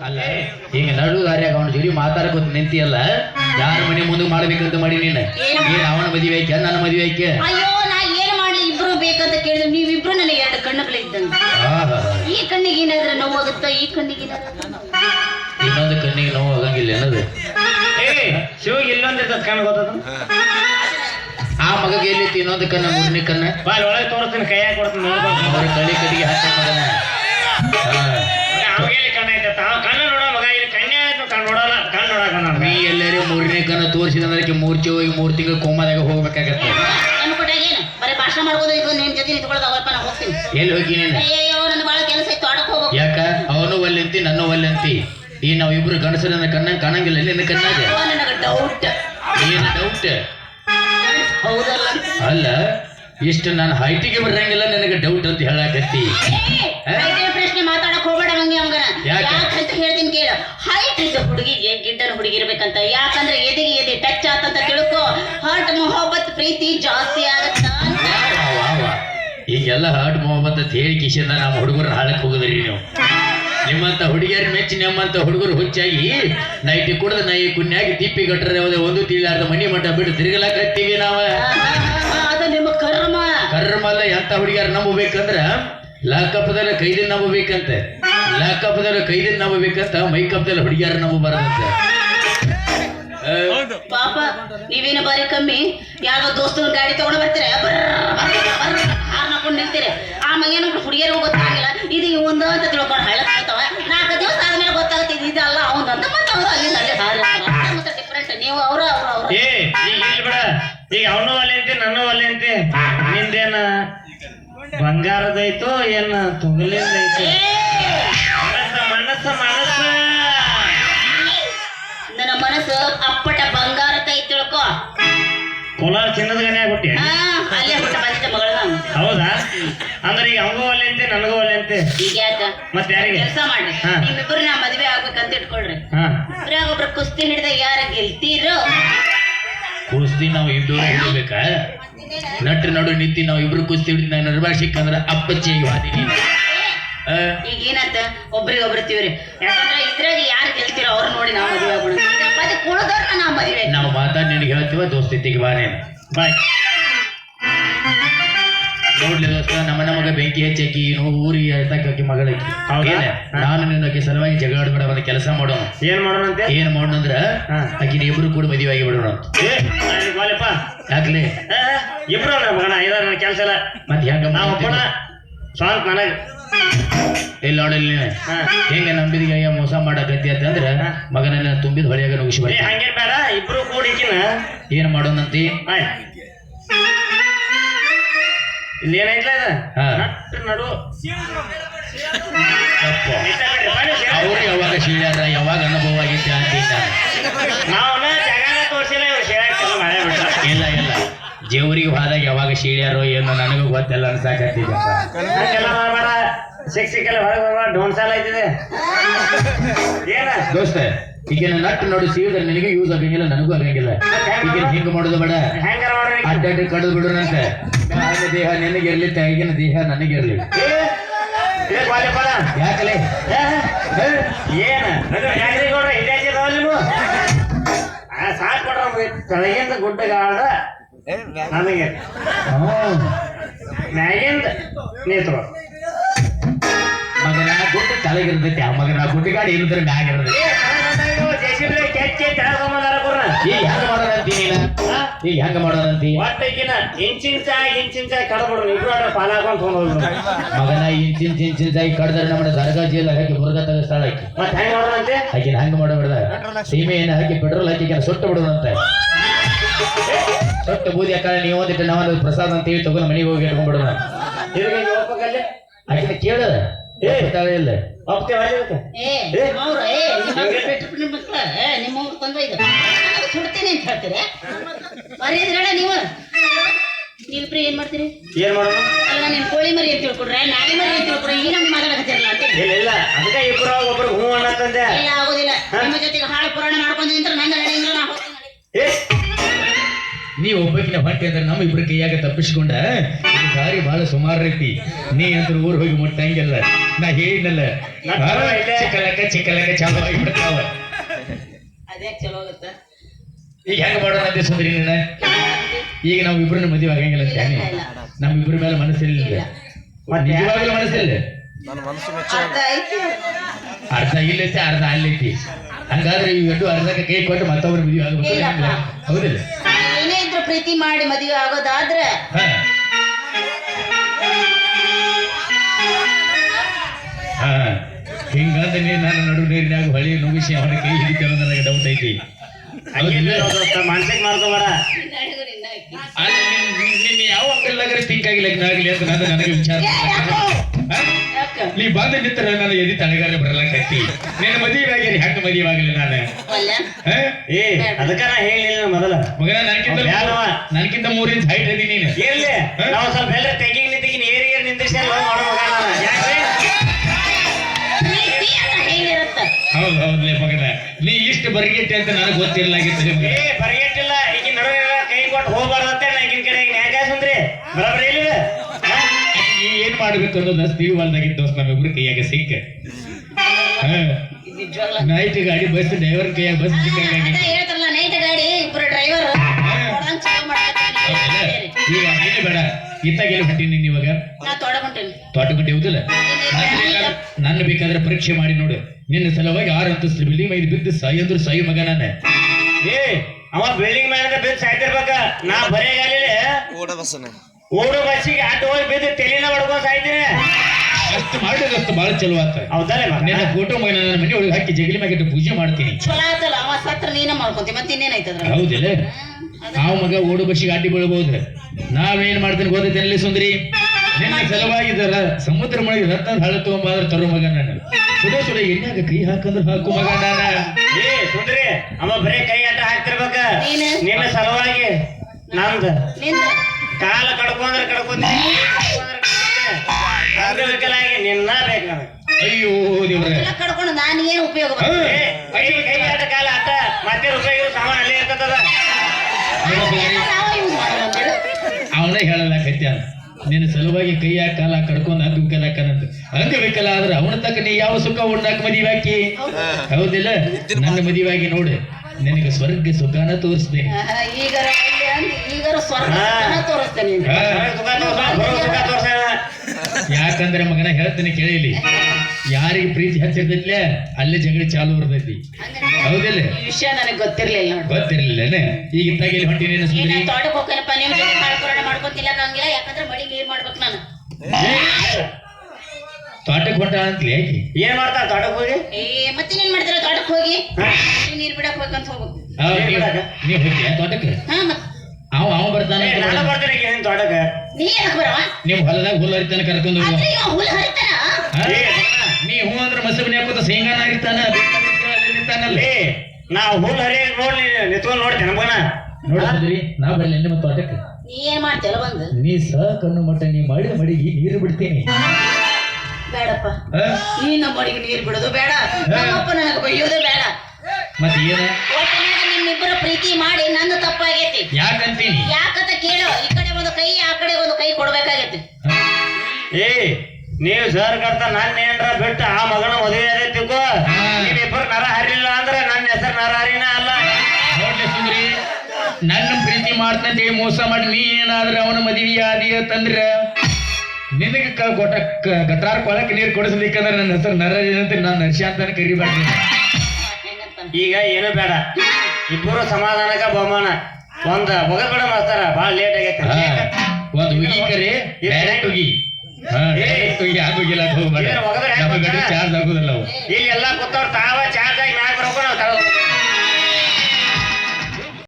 ಅಲ್ಲ ಈಗ ನಡು ದಾರಿಯಾಗ ಅವನ ಜೋಡಿ ಮಾತಾಡಕೋತ ನಿಂತಿಯಲ್ಲ ಯಾರ ಮನೆ ಮುಂದೆ ಮಾಡ್ಬೇಕಂತ ಮಾಡಿ ನೀನು? ಏನು? ಅವನ ಮದುವೆ ಐಕೆ ನನ್ನ ಮದುವೆ ಐಕೆ ಅಯ್ಯೋ ನಾ ಏನ್ ಮಾಡ್ಲಿ ಇಬ್ರು ಬೇಕಂತ ಕೇಳಿದ್ರೆ. ನೀವಿಬ್ರು ನನಗೆ ಎರಡು ಕಣ್ಣುಗಳಿದ್ದಂಗೆ ಆಹಾ. ಈ ಕಣ್ಣಿಗೆ ಏನಾದ್ರೆ ನೋವಾಗುತ್ತಾ ಈ ಕಣ್ಣಿಗೆ ಇನ್ನೊಂದು ಕಣ್ಣಿಗೆ ನೋವು ಆಗಂಗಿಲ್ಲ ಅನ್ನೋದು ಏ ಇಲ್ಲೊಂದು ಇರ್ತದ ಕಣ್ಣು ಗೊತ್ತದ? ಆ ಮಗಗೆ ಎಲ್ಲಿತ್ತು ಇನ್ನೊಂದು ಕಣ್ಣ ಮೂರನೇ ಕಣ್ಣ? ಬಾ ಅಲ್ಲಿ ಒಳಗೆ ತೋರಿಸ್ತೀನಿ ಕೈಯಾಗ ಕೊಡ್ತೀನಿ ನೋಡ್ಬೋದು ಅವ್ರ ಕಳಿ ಕಡಿಗೆ ಹಾಕ ಮಗನ. ಕಣ್ಣ ನೋಡೋ ಮಗ ಇಲ್ಲಿ ಕಣ್ಣೆ ಆಯ್ತು ಕಣ್ಣು ನೋಡಲ್ಲ ಕಣ್ಣು ನೋಡಕ ನಾನು ನೀ ಎಲ್ಲರೂ ಮೂರನೇ ಕಣ್ಣ ತೋರಿಸಿದಂದ್ರೆ ಮೂರ್ತಿ ಹೋಗಿ ಮೂರ್ತಿಗೆ ತಿಂಗಳು ಕೋಮದಾಗ ಹೋಗ್ಬೇಕಾಗತ್ತೆ. ಕೊಟ್ಟಾಗ ಏನು ಬರೀ ಭಾಷಣ ಮಾಡ್ಬೋದು ಇದು ನಿಮ್ ಜೊತೆ ನಿಂತ್ಕೊಳ್ಳೋದು ಅವಪ್ಪ ನಾ ಹೋಗ್ತೀನಿ. ಎಲ್ಲಿ ಹೋಗಿ ನೀನು? ಅಯ್ಯೋ ನನ್ನ ಭಾಳ ಕೆಲಸ ಇತ್ತು ಆಡಕ್ ಹೋಗ್ಬೇಕು ಯಾಕ? ಅವನು ಒಲ್ಲಂತಿ ನನ್ನ ಒಲ್ಲೆಂತಿ. ಈ ನಾವ್ ಇಬ್ರು ಗಂಡಸರನ್ನ ಕಣ್ಣ ಕಾಣಂಗಿಲ್ಲ ನಿನ್ನ ಕಣ್ಣಾಗ? ನನಗೆ ಡೌಟ್ ಏನು ಡೌಟ್ ಹೌದಲ್ಲ? ಅಲ್ಲ. ಇಷ್ಟು ನಾನು ಹೈಟಿಗೆ ಬರಂಗಿಲ್ಲ ನನಗೆ ಡೌಟ್ ಅಂತ ಹೇಳಾಕತ್ತಿ. ಪ್ರಶ್ನೆ ಮಾತಾಡಕ್ ಹೋಗ್ಬೇಡ ಹಂಗೆ ಹಂಗನ ಯಾಕೆ? ಯಾಕಂತ ಹೇಳ್ತೀನಿ ಕೇಳು. ಹೈಟ್ ಇದ್ದ ಹುಡುಗಿಗೆ ಗಿಡ್ಡನ ಹುಡುಗಿ ಇರ್ಬೇಕಂತ. ಯಾಕಂದ್ರೆ ಎದೆಗೆ ಎದೆ ಟಚ್ ಆತಂತ ತಿಳ್ಕೊ ಹಾರ್ಟ್ ಮೊಹಬ್ಬತ್ ಪ್ರೀತಿ ಜಾಸ್ತಿ ಆಗತ್ತ. ಈಗೆಲ್ಲ ಹಾರ್ಟ್ ಮೊಹಬ್ಬತ್ ಅಂತ ಹೇಳಿ ಕಿಶನ್ ನಮ್ಮ ಹುಡುಗರು ಹಾಳಕ್ ಹೋಗುದ್ರಿ ನೀವು. ನಿಮ್ಮಂತ ಹುಡುಗಿಯರ್ ಮೆಚ್ಚಿ ನಮ್ಮಂತ ಹುಡುಗರು ಹುಚ್ಚಾಗಿ ನೈಟಿ ಕುಡ್ದ ನೈ ಕುನ್ಯಾಗಿ ತಿಪ್ಪಿ ಗಟ್ಟರೆ ಒಂದು ತಿಳಿಲಾರ್ದ ಮನಿ ಮಠ ಬಿಟ್ಟು ತಿರುಗಲಾಕತ್ತೀವಿ ನಾವ. ಕರ್ಮಲ್ಲ ಎಂತ ಹುಡುಗಿಯರ ನಂಬಬೇಕಂದ್ರ ಲಾಕಪ್ದಲ್ಲಿ ಕೈದಿನ ನಂಬಬೇಕಂತೆ ಲಾಕಪ್ದಲ್ಲಿ ಕೈದಿನ ನಂಬಬೇಕಂತ ಮೈಕಪ್ಪದಲ್ಲ ಹುಡುಗಿಯರ ನಂಬಬಾರದಂತೆ ಆ, ಪಾಪ ನೀವೇನ ಬಾರಿ ಕಮ್ಮಿ? ಯಾವ ದೋಸ್ತನ ಗಾಡಿ ತಗೊಂಡು ಬರ್ತೀರ? ಹಾಕೊಂಡು ನಿಲ್ತೀರಿ. ಆ ಮಗೇನ ಹುಡುಗಿಯರಿಗೂ ಗೊತ್ತಾಗಿಲ್ಲ. ಇದು ಒಂದು ಅಂತ ತಿಳ್ಕೊಂಡು ಹಳ್ಳಕ್ಕಾಗ್ತಾವ ನಾಲ್ಕು ದಿವಸ ಆದ್ಮೇಲೆ ಗೊತ್ತಾಗುತ್ತೆ ಇದು ಇದಲ್ಲ ಅವನು ಅಂತ ಮತ್ತೆ ಅವರು ಅಲ್ಲಿಂದ ಅಲ್ಲಿ ಹಾರಿ ಮತ್ತೆ ಡಿಫ್ರೆಂಟ್ ನೀವು ಅವರು ಅವರು ಅವರು. ಏ ಈಗ ಇಲ್ಲಿ ಬಿಡ. ಈಗ ಅವನು ಅಲ್ಲಿ ಅಂತಿ ನನ್ನ ಅಲ್ಲಿ ಅಂತಿ. ನಿಂದೇನ ಬಂಗಾರದೈತೋ ಏನ ತೊಗಲಿಂದೈತೋ? ಮನಸ್ಸ ಮನಸ್ಸ ಮನಸ್ಸ. ನನ್ನ ಮನಸ್ಸು ಅಪ್ಪಟ ಬಂಗಾರ ತಿಳ್ಕೋ. ಕೋಲಾರ ಚಿನ್ನದ ಗಣಿ ಆಗ್ಬಿಟ್ಟಿ. ಹಾ ಅಲ್ಲೇ ಹುಟ್ಟ ಬಂದಿದ್ದ ಮಗಳ ನಾನು ಹೌದಾ? ಅಂದ್ರೆ ಈಗ ಅವಂಗೂ ಒಲ್ಲೆ ಅಂತೆ ನನಗೂ ಒಲ್ಲೆ ಅಂತೆ. ಈಗ ಯಾಕ ಮತ್ತೆ ಯಾರಿಗೆ? ಕೆಲಸ ಮಾಡ್ರಿ. ಹಾ. ನಿಮ್ಮಿಬ್ಬರು ನಾ ಮದ್ವೆ ಆಗ್ಬೇಕಂತ ಇಟ್ಕೊಳ್ರಿ. ಹಾ. ಇಬ್ರಾಗ ಒಬ್ರು ಕುಸ್ತಿ ಹಿಡಿದಾಗ ಯಾರ ಗೆಲ್ತೀರೋ ಕುಸ್ತಿ ನಾವು ಇಬ್ಬರು ಹೇಳಬೇಕ ನಟ್ ನಡು ನಿಂತಿ ನಾವು ಇಬ್ರು ಕುಸ್ತಿ ಹಿಡಿದು ನಾನು ನಿರ್ಭಾಷಿಕಂದ್ರ ಅಪ್ಪಚ್ಚಿ ವಾದಿ ಈಗ ಏನಂತ ಒಬ್ರಿಗೆ ಒಬ್ರು ತೀವ್ರಿ. ಯಾಕಂದ್ರೆ ಇದ್ರಾಗ ಯಾರು ಗೆಲ್ತೀರ ಅವ್ರು ನೋಡಿ ನಾವು ಮದುವೆ ಪದ ಕುಳದವ್ರನ್ನ ನಾವು ಮದುವೆ ನಾವು ಮಾತಾಡಿ ನಿನಗೆ ಹೇಳ್ತೀವ ದೋಸ್ತಿಗೆ ಬಾರೇನು ಬಾಯ್. ನೋಡ್ಲಿ ದೋಸ್ತ ನಮ್ಮ ನಮಗ ಬೆಂಕಿ ಹಚ್ಚಿ ನೋವು ಊರಿಗೆ ಹೇಳ್ತಕ್ಕಿ ಮಗಳಕ್ಕಿ? ನಾನು ನಿನ್ನಕ್ಕೆ ಸಲುವಾಗಿ ಜಗಳಾಡ್ಬೇಡ ಒಂದು ಕೆಲಸ ಮಾಡೋಣ ಏನ್ ಮಾಡೋಣಂತೆ? ಏನ್ ಮಾಡೋಣ ಅಂದ್ರ. ಆಕಿನ ಇಬ್ರು ಕೂಡ ಮದುವೆ ಆಗಿ ಬಿಡೋಣ. ಅಂತ ಯಾಕ್ಲೆ? ಇಬ್ರು ಮಗನ ಇದಾರ ನನ್ನ ಕೆಲಸ ಇಲ್ಲ. ಮತ್ ಹೆಂಗ ನಾವು ಒಬ್ಬನ ಸ್ವಂತ ನನಗೆ. ಇಲ್ಲ ನೋಡಲ್ಲಿ. ಹೆಂಗ ನಂಬಿದಿಗೆ ಅಯ್ಯ ಮೋಸ ಮಾಡಕತ್ತಿ ಅಂತಂದ್ರ ಮಗನನ್ನ ತುಂಬಿದ ಹೊಳೆಯಾಗ ನುಗಿಸಿ ಹಂಗೇನ್ ಬೇಡ ಇಬ್ರು ಕೂಡಿಕಿನ ಏನ್ ಮಾಡೋಣಂತಿ? ಆಯ್. ಇಲ್ಲಿ ಏನೈತ್ಲ ಇದು ಹಾ. ನಟ್ಟು ನಡು ಯಪ್ಪ. ನಿಂತ ಬಿಡ್ರಿ, ಬನ್ನಿ ಸೇರಿ. ಅವ್ರು ಯಾವಾಗ ಶೀಳ್ಯಾರ ಯಾವಾಗ ಅನುಭವ ಅಂತ ಜಗಾನ ತೋರ್ಸಿಲ್ಲ ಇವ್ರು ಬಿಟ್ರ. ಇಲ್ಲ ಇಲ್ಲ ಜೇವರಿಗೆ ಹೋದಾಗ ಯಾವಾಗ ಶೀಳ್ಯಾರೋ ಏನೋ ನನಗೂ ಗೊತ್ತಿಲ್ಲ ಅನ್ಸಾಕತ್ತಿದ್ದಪ್ಪ ಹಂಗೆಲ್ಲ ಮಾಡ್ಬೇಡ ಸಿಕ್ಕಲ್ಲ ಹೊರಗೆ ಡೋನ್ ಸಾಲ ಆಯ್ತಿದೆ. ಏನ? ದೋಸ್ತ ಈಗ ನಟ್ ನೋಡಿ ಸೀಳಿದ್ರೆ ನಿನಗೆ ಯೂಸ್ ಆಗಂಗಿಲ್ಲ ನನಗೂ ಆಗಂಗಿಲ್ಲ. ಈಗ ಹಿಂಗ ಮಾಡೋದು? ಬೇಡ. ಹೆಂಗಾರ ಮಾಡ್ರಿ ಅಡ್ಡಾಡಿ ಕಡ್ದು ಬಿಡೋಣಂತೆ ಮ್ಯಾಲಿನ ದೇಹ ನಿನಗಿರ್ಲಿ ತಾಯಿಗಿನ ದೇಹ ನನಗಿರ್ಲಿ. ಯಾಕಲೆ? ಏನ? ಯಾಕ್ರಿ ನೀವು? ಆ ಸಾಕ್ ಕೊಡ್ರ ಕೆಳಗಿಂದ ಗುಡ್ಡಗಾಡ ನನಗೆ. ಮ್ಯಾಗಿಂದ ನೀತ್ರು ಮಗನ ಗುಟ್ಟು ತಲೆಗಿರ್ತೈತಿ ಆ ಮಗನ ಗುಟ್ಟಿಗಾಡಿ ಇಲ್ಲದ್ರೆ ಮ್ಯಾಗ ಇರ್ತೈತಿ ಹೆಂಗ ಮಾಡೋದಂತಿ ನೀನ? ಹೆಂಗ ಇಂಚಿಂಚ ಇಂಚಿಂಚ ಕಡ್ಬಿಡ್ರು ಇಬ್ರು ಆಡ ಪಾಲಾಕೊಂಡ್ ತೊಗೊಂಡ್ ಹೋಗ್ರು ಮಗನ ಇಂಚಿನ್ ಚಿಂಚಿನ್ಸಾಗಿ ಕಡ್ದ್ರೆ ನಮ್ಮ ದರ್ಗಾ ಜೈಲ್ ಹಾಕಿ ಮುರುಗ ತೆಗಿಸ್ತಾಳ ಆಕಿ ಮತ್ತೆ ಹೆಂಗ್ ಮಾಡೋದಂತೆ? ಆಕಿನ ಹಂಗ ಮಾಡಬಿಡ್ದ. ಹಾಕಿ ಪೆಟ್ರೋಲ್ ಹಾಕಿ ಸುಟ್ಟು ಬಿಡೋದಂತೆ. ಸೊಟ್ಟು ಬೂದಿ ಹಾಕ ನೀವು ಒಂದಿಟ್ಟು ನಾವೊಂದು ಪ್ರಸಾದ ಅಂತ ಹೇಳಿ ತಗೊಂಡು ಮನೆಗೆ ಹೋಗಿ ಇಟ್ಕೊಂಡ್ಬಿಡೋಣ ಆಕಿನ ಕೇಳ ಇಲ್ಲ. ಹೋಗ್ತೇವೆ ಅಲ್ಲಿ ಏ ನಿಮ್ಮವ್ರು ಏ ನಿಮ್ಮ ಏ ನಿಮ್ಮವ್ರು ಇದು. ಸುಡ್ತೀನಿ ಅಂತ ಹೇಳ್ತೀರಾ? ಮರ್ಯಾದ್ರಣ ನೀವು? ನೀವಿಬ್ರು ಏನ್ ಮಾಡ್ತೀರಿ? ಏನ್ ಅಲ್ಲ ನೀವು ಕೋಳಿ ಮರಿ ಅಂತ ತಿಳ್ಕೊಡ್ರೆ ನಾಯಿ ಮರಿ ಅಂತ ತಿಳ್ಕೊಡ್ರೆ ಈ ನಮ್ಗೆ ಮಾತಾಡಕತ್ತಿರಲ್ಲ ಅಂತ ಇಲ್ಲ ಇಲ್ಲ ಅದಕ್ಕೆ ಇಬ್ರು ಒಬ್ರು ಹೂ ಅನ್ನತ್ತಂದೆ ಇಲ್ಲ ಆಗೋದಿಲ್ಲ. ನಿಮ್ಮ ಜೊತೆಗೆ ಹಾಳು ಪುರಾಣ ಮಾಡ್ಕೊಂಡು ನಿಂತ್ರೆ ನನ್ನ ನಡೆಯಿಂದ ನಾ ಹೋಗ್ತೀನಿ ಏ ನೀ ಒಬ್ಬಕಿನ ಹೊಟ್ಟೆ ಅಂದ್ರೆ ನಮ್ಮ ಇಬ್ರ ಕೈಯಾಗ ತಪ್ಪಿಸ್ಕೊಂಡ ಈ ದಾರಿ ಬಹಳ ಸುಮಾರು ಐತಿ. ನೀ ಅಂದ್ರೆ ಊರ್ ಹೋಗಿ ಮುಟ್ಟಂಗಿಲ್ಲ ನಾ ಹೇಳಿನಲ್ಲ. ಚಿಕ್ಕಲಕ್ಕ ಚಿಕ್ಕಲಕ್ಕ ಚಾಲು ಆಗಿಬಿಡ್ತಾವ ಚಲೋ ಆಗುತ್ತ. ಈಗ ಹೆಂಗ ಮಾಡೋಣ ಅಂತ ಸುಂದ್ರಿ ನೀನ? ಈಗ ನಾವು ಇಬ್ರನ್ನ ಮದುವೆ ಆಗಂಗಿಲ್ಲ ಅಂತ ಇಲ್ಲ, ಇಲ್ಲ. ನಮ್ ಇಬ್ರ ಮೇಲೆ ಮನಸ್ಸಿಲ್ಲ ಇಲ್ಲ. ಮತ್ತೆ ನಿಜವಾಗ್ಲೂ ಮನಸ್ಸಿಲ್ಲ ಅರ್ಧ ಇಲ್ಲೈತಿ ಅರ್ಧ ಅಲ್ಲೈತಿ. ಹಂಗಾದ್ರೆ ಈ ಎರಡು ಅರ್ಧಕ್ಕೆ ಕೈ ಕೊಟ್ಟು ಮತ್ತೊಬ್ರು ಮದುವೆ ಆಗ್ಬೇಕು ಹೌದಿಲ್ಲ? ಪ್ರೀತಿ ಮಾಡಿ ಮದುವೆ ಆಗೋದಾದ್ರೆ ಹಿಂಗಂದ ನೀ ನಾನು ನಡು ನೀರಿನಾಗ ಹೊಳಿ ನುಗಿಸಿ ಅವನ ಕೈ ಹಿಡಿತೇವೆ ನನಗೆ ಡೌಟ್ ಐತಿ. ಮಾನಸಿಕ ಮಾಡ್ಕೋಬೇಡ ನಿನ್ನ ಯಾವ ಅಂಕಲ್ನಾಗರ ಥಿಂಕ್ ಆಗಿಲ್ಲ ಆಗಲಿ ಅಂತ ನಾನು ನನಗೆ ವಿಚಾರ ನೀ ಬಂದ ನಿಂತರ ನಾನು ಎದಿ ತಲೆಗಾರ ಬರಲಾಕತ್ತಿ ನಿನ್ನ ಮದುವೆ ಆಗ್ಯಾರ ಹೆಂಗ ಮದುವೆ ಆಗಲಿ ನಾನು. ಏ ಅದಕ್ಕ ನಾ ಹೇಳಿಲ್ಲ ಮೊದಲ. ಮಗನ ನನಗಿಂತ? ನನಗಿಂತ ಮೂರು ಇಂಚ್ ಹೈಟ್ ಅದಿ ನೀನು. ಇರ್ಲಿ. ನಾವು ಸ್ವಲ್ಪ ಎಲ್ಲ ತೆಗಿಗ್ ನಿಂತಿಗಿನ ಏರಿ ಏರಿ ನಿಂತಿಸಿ ಮಾಡೋ ಮಗ ಹೌದು ಹೌದ್ಲೇ ಮಗನ. ನೀ ಇಷ್ಟು ಬರಿಗೆಟ್ಟೆ ಅಂತ ನನಗೆ ಗೊತ್ತಿರಲಾಗಿತ್ತು ಏ ನಿಮಗೆ ಬರಿಗೆಟ್ಟಿಲ್ಲ. ಈಗ ನಡುವೆ ಕೈ ಕೊಟ್ಟು ಹೋಗ್ಬಾರ್ದಂತೆ ಅನ್ನೋದು ತಿಳಿವಲ್ದಾಗಿತ್ತು ದೋಸ್ತ ನಮ್ಮಿಬ್ರು ಕೈಯಾಗ ಸಿಕ್ಕ. ನೈಟ್ ಗಾಡಿ ಬಸ್ ಡ್ರೈವರ್ ಕೈಯಾಗ ಬಸ್ ಅದ ಸಿಕ್ಕಂಗಾಗಿ ಹೇಳ್ತಾರಲ್ಲ ನೈಟ್ ಗಾಡಿ ಇಬ್ರು ಡ್ರೈವರ್ ಚಲೋ ಮಾಡ್ತಾರೆ ಈಗ ಏನು ಬೇಡ. ಇತ್ತಾಗೆಲ್ಲ ಹೊಂಟೀನಿ ನೀನ್ ಇವಾಗ? ತೋಟಗುಂಟೆ ಹೌದಿಲ್ಲ ನನ್ನ ಬೇಕಾದ್ರೆ ಪರೀಕ್ಷೆ ಮಾಡಿ ನೋಡು. ನಿನ್ನ ಸಲುವಾಗಿ ಆರು ಅಂತಸ್ತು ಬಿಲ್ಡಿಂಗ್ ಮೈದು ಬಿದ್ದು ಸಾಯಿ ಅಂದ್ರು ಸಾಯಿ ಮಗ ನಾನು. ಏ ಅವ ಬಿಲ್ಡಿಂಗ್ ಮೇಲೆ ಬಿದ್ದು ಸಾಯ್ತಿರ್ಬೇಕ. ನಾ ಬರೇ ಗಾಲಿಲೆ. ಓಡ ಬಸ್ಸನೆ ಓಡು ಬಸ್ಸಿಗೆ ಅಡ್ಡ ಹೋಗಿ ಬಿದ್ದು ತೆಲಿನ ಹೊಡ್ಕೊಂಡ್ ಸಾಯ್ತೀನಿ ಅಷ್ಟು ಮಾಡಿದ್ರೆ ಅಷ್ಟು ಬಹಳ ಚಲೋ ಆತ ಹೌದಲ್ಲ ನಿನ್ನ ಫೋಟೋ ಮಗ ನನ್ನ ಮನೆ ಒಳಗೆ ಹಾಕಿ ಜಗಲಿ ಮ್ಯಾಗಿಟ್ಟು ಪೂಜೆ ಮಾಡ್ತೀನಿ. ಚಲೋ ಆತಲ್ಲ ಅವ ಸತ್ರ ನೀನ ಮಾಡ್ಕೊಂತಿ ಮತ್ತೆ ಇನ್ನೇನಾಯ್ತದ್ರ ಹೌದಿಲ್ಲ. ನಾವು ಮಗ ಓಡು ಬಸ್ಸಿಗೆ ಅಡ್ಡಿ ಬೀಳ್ಬಹುದು ನಾವೇನ್ ಮಾಡ್ತೀನಿ ಗೊತ್ತೈತೆ ಸುಂದರಿ? ನಿನ್ನ ಸಲುವಾಗಿ ಸಮುದ್ರ ಮಳೆಗೆ ರತ್ನ ಹಳ ತಗೊಂಬಾದ್ರೆ ತರೋ ಮಗ ನಾನು. ಸುಡ ಸುಡ ಎಣ್ಣೆಗ ಕೈ ಹಾಕಂದ್ರೆ ಹಾಕು ಮಗ ನಾನು. ಏ ಸುಂದ್ರಿ ಅವ ಬರೇ ಕೈ ಅಡ್ಡ ಹಾಕ್ತಿರ್ಬೇಕ. ನೀನು? ನಿನ್ನ ಸಲುವಾಗಿ ನಂದ. ನಿಂದ. ಕಾಲ ಕಡ್ಕೊಂಡ್ರೆ ಕಡ್ಕೊಂತೀನಿ ಅಂಗವಿಕಲಾಗಿ ನಿನ್ನ ಬೇಕು ನನಗೆ. ಅಯ್ಯೋ ದೇವ್ರೆ. ಎಲ್ಲ ಕಡ್ಕೊಂಡು ನಾನು ಏನು ಉಪಯೋಗ. ಬರ್ತದೆ? ಏ, ಕೈ ಕೈ ಆಟ ಕಾಲ ಆಟ. ಮತ್ತೆ ರೂಪಾಯಿ ಸಾಮಾನು ಅಲ್ಲೇ ಇರ್ತದ ಅದನ್ನೆಲ್ಲ ನಾವೇ use. ಅವನೇ ಹೇಳಲಾಕತ್ಯ ನಿನ್ನ ಸಲುವಾಗಿ ಕೈಯ ಕಾಲ ಕಡ್ಕೊಂಡು ಅಂಗವಿಕಲ ಹಂಗ ಅಂಗವಿಕಲ ಆದ್ರೆ ಅವನ ತಕ್ಕ ನೀ ಯಾವ ಸುಖ ಉಂಡಾಕ ಮದಿವಾಕಿ ಹೌದಿಲ್ಲ? ನನ್ನ ಮದಿವಾಗಿ ನೋಡು. ನಿನಗೆ ಸ್ವರ್ಗ ಸುಖನ ತೋರಿಸ್ಬೇಕು ಆಹಾ, ಈಗರ ಸ್ವರ್ಗ ತೋರಿಸ್ತೇನೆ ಯಾಕಂದ್ರೆ ಮಗನ ಹೇಳ್ತೀನಿ ಕೇಳಿಲಿ. ಯಾರಿಗೆ ಪ್ರೀತಿ ಹಚ್ಚಿರ್ತೈತ್ಲೆ ಅಲ್ಲೇ ಜಗಳ ಚಾಲು ಇರ್ತೈತಿ ಹೌದಿಲ್ಲ? ಈ ವಿಷಯ ನನಗೆ ಗೊತ್ತಿರ್ಲಿಲ್ಲ ಗೊತ್ತಿರ್ಲಿಲ್ಲನೆ? ಈಗ ಇಲ್ಲಿ ಹೊಂಟಿನಿ ನಾನು ತೋಟಕ್ಕೆ ಹೋಗ್ತೇನಪ್ಪ ನಿಮ್ ಜೊತೆ ಮಾಡ್ಕೊಳೋಣ ಮಾಡ್ಕೊಂತಿಲ್ಲ ಹಂಗಿಲ್ಲ ಯಾಕಂದ್ರೆ ಮಳಿ ನೀರ್ ಮಾಡ್ಬೇಕು ನಾನು. ತೋಟಕ್ಕೆ ಹೊಂಟ ಅಂತಲೇ ಏನ್ ಮಾಡ್ತಾರ ತೋಟಕ್ಕೆ ಹೋಗಿ? ಏ ಮತ್ತೆ ನೀನ್ ಮಾಡ್ತೀರ ತೋಟಕ್ಕೆ ಹೋಗಿ? ನೀರ್ ಬಿಡಕ್ ಹೋಗ್ಬೇಕಂತ ಹೋಗ್ಬೇಕು. ನೀವ್ ಹೋಗ್ತೀಯ ತೋಟಕ್ಕೆ ಹಾ ಮತ್ ಅವ ಅವ ಬರ್ತಾನೆ ನಾನು ಬರ್ತೀನಿ ನಿನ್ ತೋಟಕ್ಕೆ ನೀ ಏನಕ್ ಬರವ ನಿಮ್ ಹೊಲದಾಗ ಹುಲ್ಲು ಹರಿತಾನ ಕರ್ಕೊಂಡು ಹೋಗು. ಆದ್ರೆ ಈಗ ಹುಲ್ ಹರಿತಾನ? ಹಾ? ನೀ ಹೂ ಅಂದ್ರೆ ಮಸಬನಿ ಹಾಕೋತ ಶೇಂಗಾನ ಹರಿತಾನ ನಿಂತಾನಲ್ಲ. ಏ ನಾ ಹುಲ್ ಹರಿ ನೋಡಿ ನಿತ್ಕೊಂಡ್ ನೋಡ್ತೇನೆ ಮಗನ ನಾ ಬರ್ಲಿ ನಿಮ್ಮ ತೋಟಕ್ಕೆ ನೀ ಏನ್ ಮಾಡ್ತೀಯಲ್ಲ ಬಂದು? ನೀ ಸ ಕಣ್ಣು ಮಟ್ಟ ನೀ ಮಾಡಿದ ಮಡಿಗೆ ನೀರು ಬಿಡ್ತೀನಿ. ಬೇಡಪ್ಪ. ಹಾ? ನೀ ನಮ್ಮ ಮಡಿಗೆ ನೀರ್ ಬಿಡೋದು ಬೇಡ. ನಮ್ಮಪ್ಪ ನನಗೆ ಬೈಯೋದು ಬೇಡ. ಮತ್ತೆ ಏನ? ನಿಮ್ಮಿಬ್ಬರ ಪ್ರೀತಿ ಮಾಡಿ ನಂದು ತಪ್ಪಾಗೈತಿ. ಯಾಕಂತೀನಿ? ಯಾಕಂತ ಕೇಳು ಈ ಕಡೆ ಒಂದು ಕೈ ಆ ಕಡೆ ಒಂದು ಕೈ ಕೊಡ್ಬೇಕಾಗೈತಿ. ಏ ನೀವು ಸರ್ ಕರ್ತ ನನ್ನ ಏನ್ರ ಬಿಟ್ಟು ಆ ಮಗನ ಮದುವೆ ಅದೇ ತಿಳ್ಕೋ. ನೀವಿಬ್ಬರು ನರ ಹರಿಲಿಲ್ಲ ಅಂದ್ರೆ ನನ್ನ ಹೆಸರು ನರ ಹರಿನ ಅಲ್ಲ. ನೋಡ್ಲಿ ಸುಂದ್ರಿ ನನ್ನ ಪ್ರೀತಿ ಮಾಡ್ತಂತೆ ಮೋಸ ಮಾಡಿ ನೀ ಏನಾದ್ರೆ ಅವನ ಮದುವೆ ಆದಿ ಅಂತಂದ್ರೆ ನಿನಗೆ ಕ ಗತಾರ ಗಟಾರ ಕೊಳಕ್ಕೆ ನೀರು ಕೊಡಿಸ್ಲಿಕ್ಕಂದ್ರೆ ನನ್ನ ಹೆಸರು ನರ ಅಂತ ನಾನು ನರ್ಷ ಅಂತಾನೆ ಕರಿಬಾರ್ದು ಈಗ ಏನು ಬೇಡ. ಇಬ್ಬರು ಸಮಾಧಾನಕ ಬಹುಮಾನ. ಒಂದ ಒಗಬೇಡ ಮಾಸ್ತಾರ ಬಾಳ ಲೇಟ್ ಆಗೈತೆ. ಒಂದ್ ಹುಗಿ ಕರಿ ಡೈರೆಕ್ಟ್ ಡೈರೆಕ್ಟ್? ಚಾರ್ಜ್ ಆಗೋದಿಲ್ಲ ಇಲ್ಲಿ ಎಲ್ಲಾ ಕೂತವ್ರ ತಾವ ಚಾ